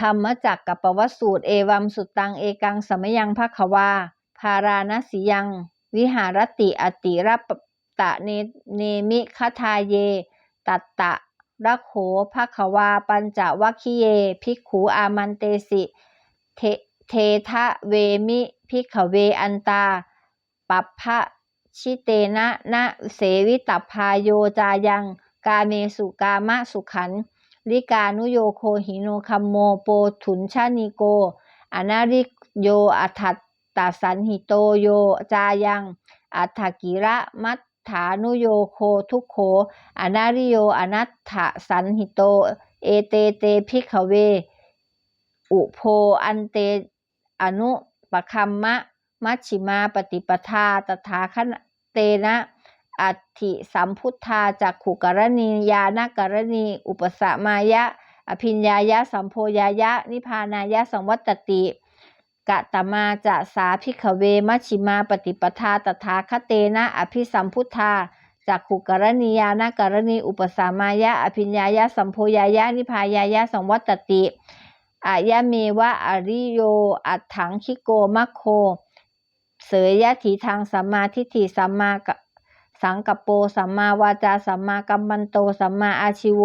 ธรรมจักกับปวัตสูตร เอวัมสุตัง เอกังสมยังภควา พาราณสียัง วิหารติอติรับตะเนเนมิคทาเย ตัตตะรักโขภควา ปัญจวัคคีเย ภิกขูอามันเตสิเทเททะเวมิภิกขเวอันตา ปัปพะชิเตนะนะเสวิตพพาโยจายัง กาเมสุกามะสุขัน ลิกานุโยโคหิโนคัมโมโปถุนชานิโก อนาริโยอัฏฐตสันหิโตโยจายังอัฏฐกิระมัฏฐานุโยโคทุกโข อนาริโยอนัตถสันหิโต เอเตเตพิกเว อุโพอันเตอนุปคัมมะมัชชิมาปฏิปทาตถาคเตนะ อัตถิสัมพุทธาจากขุกรณียานกรณี อุปสมายะ อภิญญายะสัมโพยายะ นิพานายะสังวัตติกะตมาจะสาพิขเวมชิมาปฏิปทาตถาคเตนะอภิสัมพุทธาจากขุกรณียานกรณี อุปสมายะ อภิญญายะสัมโพยายะ นิพานายะสังวัตติอายะเมวะอริโย อัตถังคิโกมัคโค เสยยะถีทางสัมมาทิฏฐิสัมมากะ สังกปโป สัมมาวาจา สัมมากัมมันโต สัมมาอาชิโว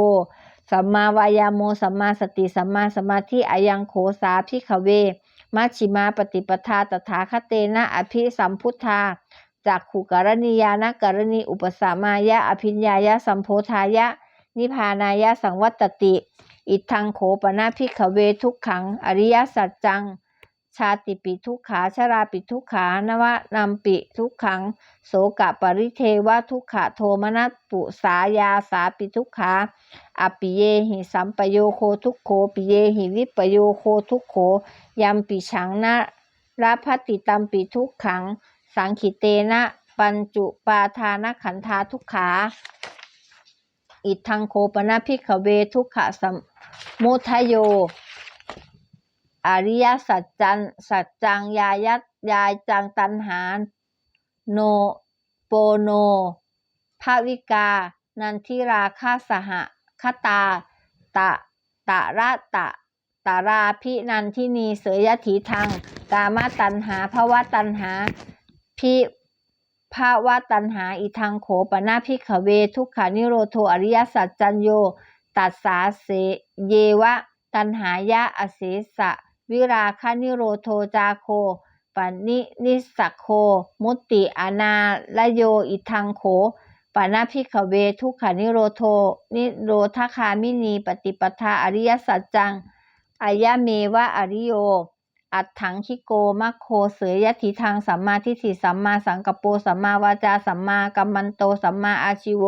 สัมมาวายาโม สัมมาสติ สัมมาสมาธิอายังโขสาพิขเว มัชชิมาปฏิปทาตถาคเตนะอภิสัมพุทธาจากขุกรณียานกรณีอุปสมายะอภิญญายะสัมโพธายะ นิพพานายะสังวัตติ อิทังโขปนาพิขเวทุกขัง อริยสัจจัง ชาติปิทุกขาชราปิทุกขานวะนัมปิทุกขัง โสกะปริเทวะทุกขะโทมนัสปุสายาสาปิทุกขาอปิเยหิสัมปโยโคทุกโขปิเยหิวิปโยโคทุกโขยัมปิฉังนะราพัติตัมปิทุกขัง สังขิเตนะ ปัญจุปาทานขันธาทุกขา อิทังโคปนาพิขเวทุกขะสัมมุทโย อริยสัจจันสัจจังยายัตยายจังตันหานโนโปโนภาวิกา นันทิราคาสหะคตา ตะ ตะระตะ ตาราพินันทินีเสยยถีทางกามตันหาภวะตันหา พิภาวะตันหาอีทางโขปนาพิขเว ทุกขานิโรโทอริยสัจจัญโย ตัสสาเสเยวะ ตันหายะอเสสะ วิราคานิโรโทจาโคปนินิสักโค มุตติอนาลโยอิทังโขปานาพิขเวทุกขานิโรโท นิโรธคามินี ปฏิปทาอริยสัจจังอายะเมวะอริโย อัตถังคิโกมัคโคเสยยทิทางสัมมาทิฏฐิสัมมาสังกปโปสัมมาวาจาสัมมากัมมันโตสัมมาอาชิโว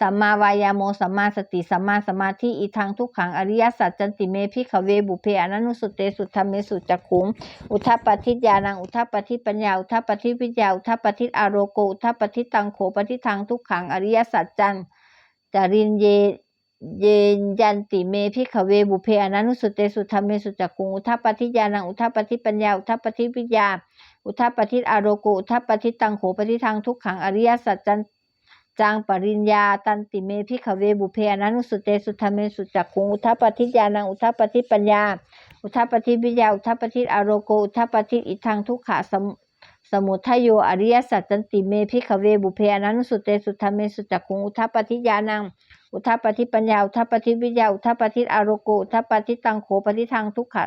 สัมมาวายาโมสัมมาสติสัมมาสมาธิอีทางทุกขังอริยสัจจันติเมพิขเวบุเพอนันุสุเตสุธรรมเมสุจักขุงอุทัปปทิญาณังอุทัปปทิปัญญาอุทัปปทิวิญญาอุทัปปทิอารโกอุทัปปทิตังโขปทิทางทุกขังอริยสัจจันจารินเยเยนยันติเมพิขเวบุเพอนันุสุเตสุธรรมเมสุจักขุงอุทัปปทิญาณังอุทัปปทิปัญญาอุทัปปทิวิญญาอุทัปปทิอารโกอุทัปปทิตังโขปทิทางทุกขังอริยสัจจัน จางปริญญาตันติเมพิขเวบุเพอนันุสุเตสุธรรมสุจักขุงอุทัปปิญาณังอุทัปปิปัญญา อุทัปปิวิญญาอุทัปปิอารโกอุทัปปิอิทังทุกขะสมสมุทัยโยอริยสัจจันติเมพิขเวบุเพอนันุสุเตสุธรรมสุจักขุงอุทัปปิญาณังอุทัปปิปัญญาอุทัปปิวิญญาอุทัปปิอารโกอุทัปปิตังโขปทิทางทุกขะ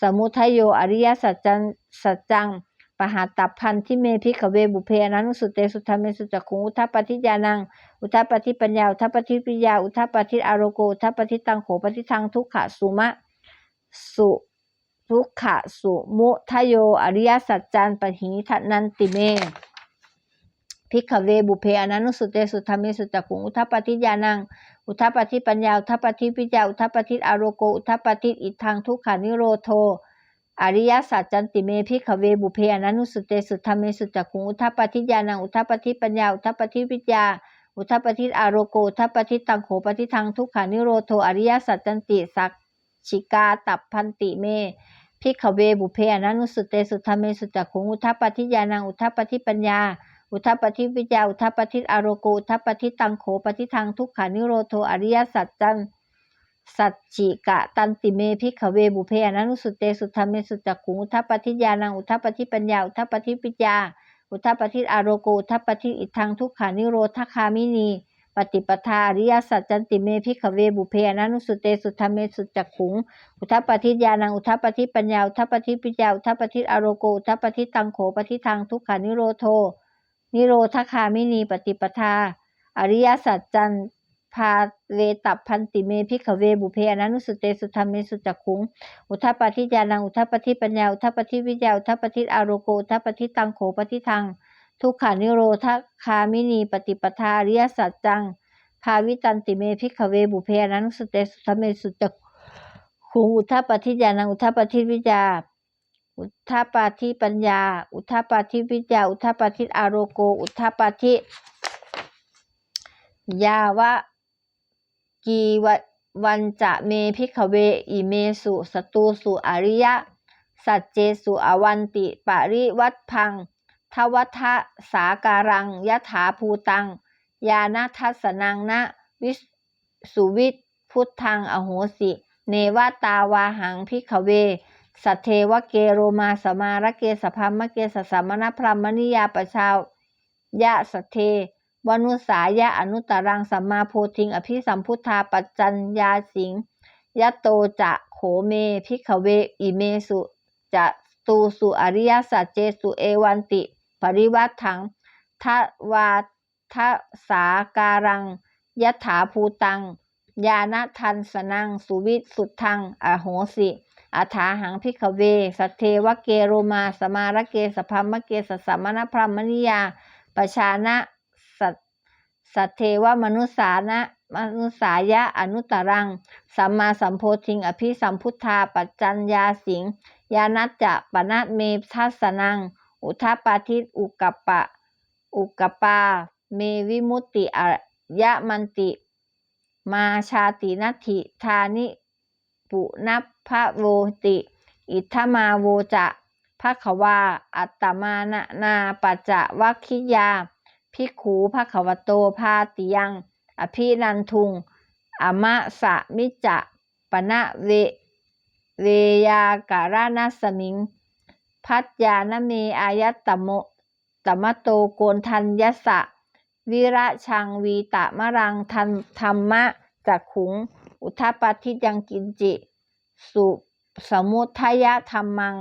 สมุทัยโยอริยสัจจันสัจจัง หาตับพันธิเมพิขเวบุเพอนันุสุเตสุธรรมสุจักขุงอุทัปปิญาณังอุทัปปิปัญญาอุทัปปิปิยาอุทัปปิอารโกอุทัปปิตังโขปทิทางทุกขะสุมะสุทุกขะสุมุทโยอริยสัจจันปหิทนันติเมพิกขเวบุเพอนันุสุเตสุธรรมสุจักขุงอุทัปปิญาณังอุทัปปิปัญญาอุทัปปิปิยาอุทัปปิอารโกอุทัปปิอิทังทุกขานิโรโท อริยสัจจันติเมพิขเวบุเพอนันุสเตสุธรรมเมสุจักขุงอุทัปปทิญาณังอุทัปปทิปัญญาอุทัปปทิวิญญาอุทัปปทิอารโกอุทัปปทิตังโขปทิทังทุกขานิโรโทอริยสัจจันติสักชิกาตับพันติเมพิขเวบุเพอนันุสเตสุธรรมเมสุจักขุงอุทัปปทิญาณังอุทัปปทิปัญญา อุทัปปทิวิญญาอุทัปปทิอารโกอุทัปปทิตังโขปทิทังทุกขานิโรโทอริยสัจจัน สัจฉิกะตันติเมพิกขเวบุเพอนันุสุเตสุธรรมเมสุจักขุงอุทัปปทิญาณังอุทัปปทิปัญญาอุทัปปทิปิจยาอุทัปปทิอารโกอุทัปปทิอิทังทุกขานิโรธคามินีปฏิปทาอริยสัจจันติเมพิกขเวบุเพอนันุสุเตสุธรรมเมสุจักขุงอุทัปปทิญาณังอุทัปปทิปัญญาอุทัปปทิปิจยาอุทัปปทิอารโกอุทัปปทิตังโขปทิทังทุกขานิโรโทนิโรธคามินีปฏิปทาอริยสัจจัน พาเวตับพันติเมพิขเวบุเพอนันุสุเตสุธรรมเมสุจักขุง อุทัปปทิญาณังอุทัปปทิปัญญาอุทัปปทิวิญญาอุทัปปทิอารโกอุทัปปทิตังโขปทิทัง ทุกขานิโรธคามินีปฏิปทาริยสัจจัง ภาวิตันติเมพิขเวบุเพอนันุสุเตสุธรรมเมสุจักขุงอุทัปปทิญาณังอุทัปปทิวิญญาอุทธปาทิปัญญา อุทธปาทิวิจยาอุทธปาทิอารโก อุทธปาทิยาวะ กีววันจะเมพิขเวอิเมสุสตูสุอริยะ สัจเจสุอวันติปริวัตพัง ทวัฏสาการังยถาภูตัง ยานาทัสนังนะวิสุวิทพุทธังอโหสิ เนวตาวาหังพิขเว สัทเทวเกโรมาสมาระเกสพัมมะเกสสามณพรหมนิยาปชาวยะสัทเท วนุสายะอนุตรังสัมมาโพธิง อภิสัมพุทธาปัจจัญญาสิงยะโตจะโขเมพิขเวอิเมสุจะตูสุอริยสัจเจสุเอวันติ ปริวัตถังทวาทสาการังยถาภูตัง ยาณทันสนัง สุวิสุทธัง อโหสิอาถาหังพิขเว สัทเทวเกโรมา สมารเกสพัมมะเกสสามณพรมนิยาปชานะ สัทเทวมนุสานะมนุสายะอนุตตรัง สัมมาสัมโพธิง อภิสัมพุทธา ปัจจัญญาสิง ยานัจจะปนัตเมทัสสนัง อุทปาทิตอุกปะ อุกปา เมวิมุตติอยะมันติ มาชาตินัตถิธานิ ปุนัพพะโวติ อิทธมาโวจะภะควา อัตตมานะนาปัจจวัคคิยา ภิกขูภะควโตพาติยัง อภินันทุง อมะสะมิจะปณะเว เวยาการานัสมิง พัจญานเมอายตโมตมะโตโกนทันยสสะ วิระชังวีตะมะรังทันธรรมะจักขุง อุทปาทิยังกินจิ สุสมุทัยธรรมัง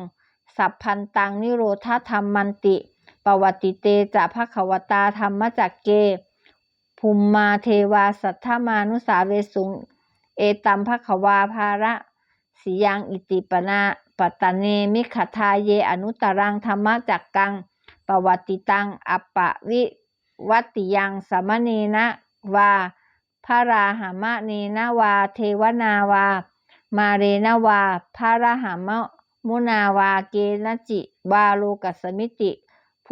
สัพพันตังนิโรธาธรรมันติ ปวัติเตจะภคะวตาธรรมจักเกภูมมาเทวาสัทธมานุสาเวสุง เอตัมภควาภาระสียังอิติปนาปัตเนมิขทาเยอนุตรังธรรมจักกัง ปวัติตังอัปปะวิวัติยังสมเนนะวาพระราหามะเนนะวา เทวนาวา มาเรนวาพระราหามะมุนาวาเกนจิวาโลกัสมิติ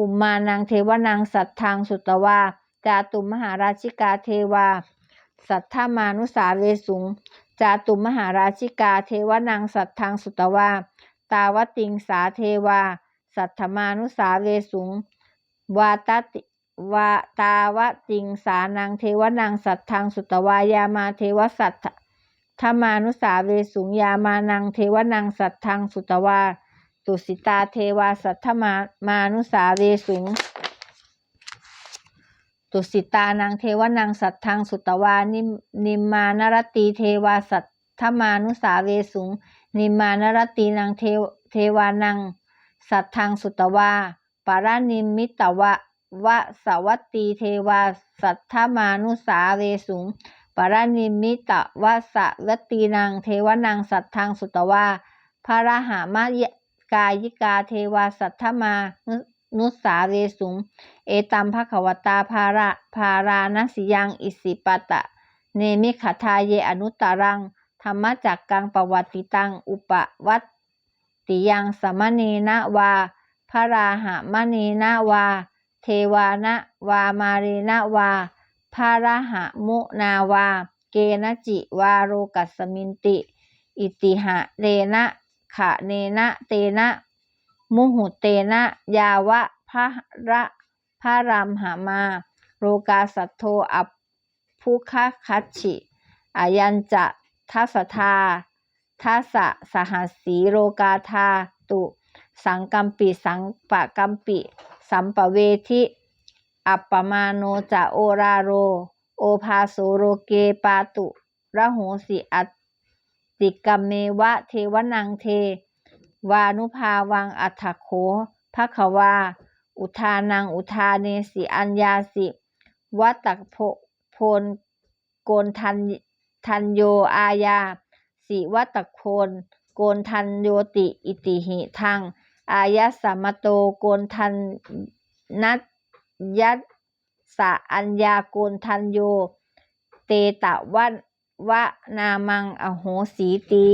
ภูมมานังเทวนังสัตทธังสุตวาจาตุมหาราชิกาเทวา สัทธามานุสาเวสุง จาตุมหาราชิกาเทวนังสัตทธังสุตวา ตาวติงสาเทวา สัทธมานุสาเวสุง วาตติวาตาวติงสานังเทวนังสัตทธังสุตวายามาเทวสัทธมานุสาเวสุงยามานังเทวนังสัตทธังสุตวา ตุสิตาเทวาสัทธมามานุสาเวสุง ตุสิตานังเทวนังสัตทธังสุตวานิมนิมมานรตีเทวาสัทธมานุสาเวสุง นิมมานรตีนังเทวเทวานังสัตทธังสุตวาปารานิมิตวะวะสวัตตีเทวาสัทธมานุสาเวสุงปารานิมิตวะสวัตตีนังเทวนังสัตทธังสุตวาพระรหามย กายิกาเทวาสัทธมานุสาเวสุง เอตัมภควตาภาระภาราณสิยังอิสิปตะ เนมิขทาเยอนุตตรัง ธรรมจักกังปวัติตัง อุปวัตติยังสมเนนะวา พระราหามณีนะวา เทวานะวามาเรนะวาพระราหามุนาวา เกณจิวาโรกัสสมินติ อิติหะเรนะ ขะเนนะเตนะ มุหุเตนะ ยาวะพระระพระรามหามา โรกาสัทโทอัปพุคะคัจฉิอายัญจะทัสทาทัสสะสหัสสีโรกาธาตุ สังกัมปิสังปะกัมปิ สัมปเวทิ อัปปมาโนจะโอราโร โอภาโสโรเกปาตุระโหสิอัต ติกัมเมวะเทวนังเท วานุภาวังอัฏฐโขภควา อุทานังอุทาเนสิอัญญาสิวัตตโพโพนโกนทันทันโยอาญาสิวัตตโคนโกนทันโยติอิติหิทังอายะสัมมโตโกนทันนัตยัสสะอัญญาโกนทันโย เตตะวัน วะนามังอโหสีตี